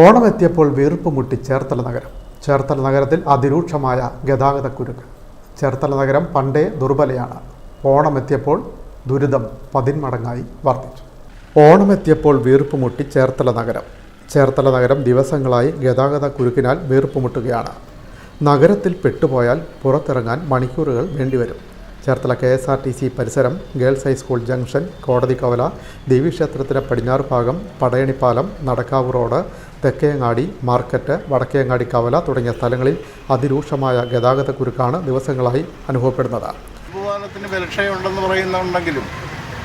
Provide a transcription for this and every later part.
ഓണം എത്തിയപ്പോൾ വീർപ്പ് മുട്ടി ചേർത്തല നഗരം. ചേർത്തല നഗരത്തിൽ അതിരൂക്ഷമായ ഗതാഗത കുരുക്ക്. ചേർത്തല നഗരം പണ്ടേ ദുർബലയാണ്. ഓണമെത്തിയപ്പോൾ ദുരിതം പതിന്മടങ്ങായി വർദ്ധിച്ചു. ഓണമെത്തിയപ്പോൾ വീർപ്പ് മുട്ടി ചേർത്തല നഗരം. ചേർത്തല നഗരം ദിവസങ്ങളായി ഗതാഗത കുരുക്കിനാൽ വീർപ്പ് മുട്ടുകയാണ്. നഗരത്തിൽ പെട്ടുപോയാൽ പുറത്തിറങ്ങാൻ മണിക്കൂറുകൾ വേണ്ടിവരും. Cherthala K S R T C പരിസരം ഗേൾസ് ഹൈസ്കൂൾ ജംഗ്ഷൻ കോടതി കവല ദേവീക്ഷേത്രത്തിലെ പടിഞ്ഞാറ് ഭാഗം പടയണിപ്പാലം നടക്കാവ് റോഡ് തെക്കേങ്ങാടി മാർക്കറ്റ് വടക്കേങ്ങാടി കവല തുടങ്ങിയ സ്ഥലങ്ങളിൽ അതിരൂക്ഷമായ ഗതാഗത കുരുക്കാണ് ദിവസങ്ങളായി അനുഭവപ്പെടുന്നത്. ഇരുമ്പുപാലത്തിന് വിലക്ഷയുണ്ടെന്ന് പറയുന്നുണ്ടെങ്കിലും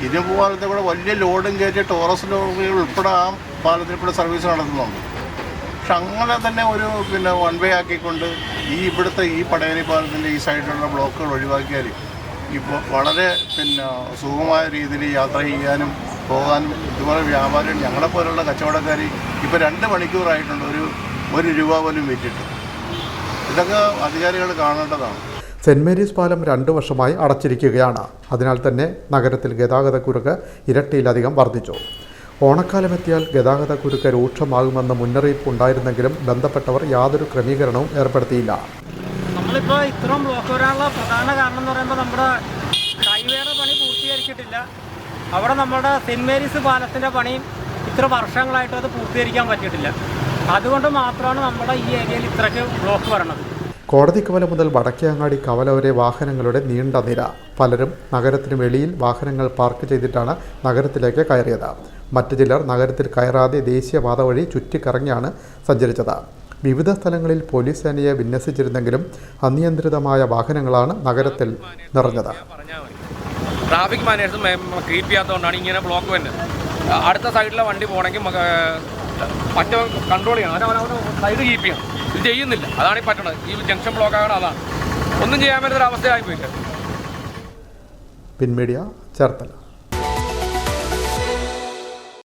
ഇരുമ്പുപാലത്തെ കൂടെ വലിയ ലോഡും കയറ്റി ടോറസ് ലോറികൾ ഉൾപ്പെടെ ആ പാലത്തിൽ കൂടെ സർവീസ് നടത്തുന്നുണ്ട്. പക്ഷെ അങ്ങനെ തന്നെ ഒരു പിന്നെ വൺ വേ ആക്കിക്കൊണ്ട് ഈ ഇവിടുത്തെ ഈ പടയണി പാലത്തിന്റെ ഈ സൈഡിലുള്ള ബ്ലോക്കുകൾ ഒഴിവാക്കിയാൽ ഇപ്പോൾ വളരെ പിന്നെ സുഖമായ രീതിയിൽ യാത്ര ചെയ്യാനും പോകാനും ഇതുപോലെ വ്യാപാരം ഞങ്ങളെപ്പോലുള്ള കച്ചവടക്കാർ ഇപ്പോൾ രണ്ട് മണിക്കൂറായിട്ടുണ്ട്. ഒരു ഒരു രൂപ പോലും വിറ്റിട്ട് ഇതൊക്കെ അധികാരികൾ കാണേണ്ടതാണ്. സെന്റ് മേരീസ് പാലം രണ്ടു വർഷമായി അടച്ചിരിക്കുകയാണ്. അതിനാൽ തന്നെ നഗരത്തിൽ ഗതാഗത കുരുക്ക് ഇരട്ടിയിലധികം വർദ്ധിച്ചു. ഓണക്കാലമെത്തിയാൽ ഗതാഗത കുരുക്ക് രൂക്ഷമാകുമെന്ന മുന്നറിയിപ്പ് ഉണ്ടായിരുന്നെങ്കിലും ബന്ധപ്പെട്ടവർ യാതൊരു ക്രമീകരണവും ഏർപ്പെടുത്തിയില്ല. നമ്മളിപ്പോൾ ഇത്രയും ബ്ലോക്ക് വരാനുള്ള പ്രധാന കാരണം എന്ന് പറയുമ്പോൾ നമ്മുടെ ഹൈവേയുടെ പണി പൂർത്തീകരിച്ചിട്ടില്ല. അവിടെ നമ്മുടെ സെന്റ് മേരീസ് പാലത്തിന്റെ പണിയും ഇത്ര വർഷങ്ങളായിട്ട് അത് പൂർത്തീകരിക്കാൻ പറ്റിയിട്ടില്ല. അതുകൊണ്ട് മാത്രമാണ് നമ്മുടെ ഈ ഏരിയയിൽ ഇത്രയ്ക്ക് ബ്ലോക്ക് വരണത്. കോടതി കവല മുതൽ വടക്കേങ്ങാടി കവല വരെ വാഹനങ്ങളുടെ നീണ്ട നിര. പലരും നഗരത്തിന് വെളിയിൽ വാഹനങ്ങൾ പാർക്ക് ചെയ്തിട്ടാണ് നഗരത്തിലേക്ക് കയറിയത്. മറ്റു ചിലർ നഗരത്തിൽ കയറാതെ ദേശീയപാത വഴി ചുറ്റിക്കറങ്ങിയാണ് സഞ്ചരിച്ചത്. വിവിധ സ്ഥലങ്ങളിൽ പോലീസ് സേനയെ വിന്യസിച്ചിരുന്നെങ്കിലും അനിയന്ത്രിതമായ വാഹനങ്ങളാണ് നഗരത്തിൽ നിറഞ്ഞത്. ട്രാഫിക് മാനേഴ്സും കീപ്പ് ചെയ്യാത്തതുകൊണ്ടാണ് ഇങ്ങനെ ബ്ലോക്ക് വരുന്നത്. അടുത്ത സൈഡിലെ വണ്ടി പോകണമെങ്കിൽ മറ്റേ കൺട്രോൾ ചെയ്യണം. അവൻ സൈഡ് കീപ്പ് ചെയ്യണം. ഇത് ചെയ്യുന്നില്ല. അതാണ് ഈ പറ്റണത്. ഈ ജംഗ്ഷൻ ബ്ലോക്ക് ആകണം അതാണ്. ഒന്നും ചെയ്യാൻ പറ്റുന്ന ഒരു അവസ്ഥയായി പോയിട്ട് പിൻമീഡിയ ചേർത്തല.